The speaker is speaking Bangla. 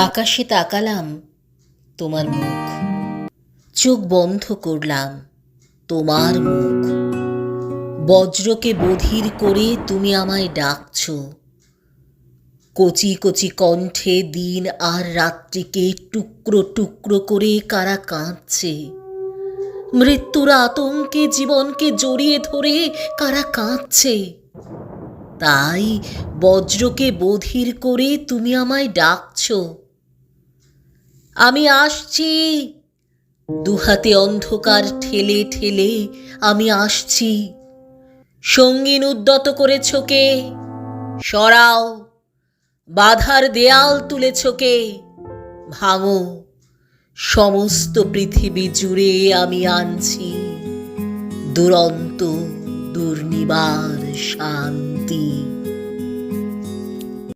আকাশে তাকালাম তোমার মুখ। চোখ বন্ধ করলাম তোমার মুখ। বজ্রকে বধির করে তুমি আমায় ডাকছ। কচি কচি কণ্ঠে দিন আর রাত্রিকে টুকরো টুকরো করে কারা কাঁদছে। মৃত্যুর আতঙ্কে জীবনকে জড়িয়ে ধরে কারা কাঁদছে। তাই বজ্রকে বধির করে তুমি আমায় ডাকছো। আমি আসছি। দুহাতে অন্ধকার ঠেলে ঠেলে আমি আসছি। সঙ্গীন উদ্যত করেছ কে? সরাও। বাধার দেয়াল তুলেছ কে? ভাঙো। সমস্ত পৃথিবী জুড়ে আমি আনছি। দুরন্ত, দুর্নিবার শান্তি।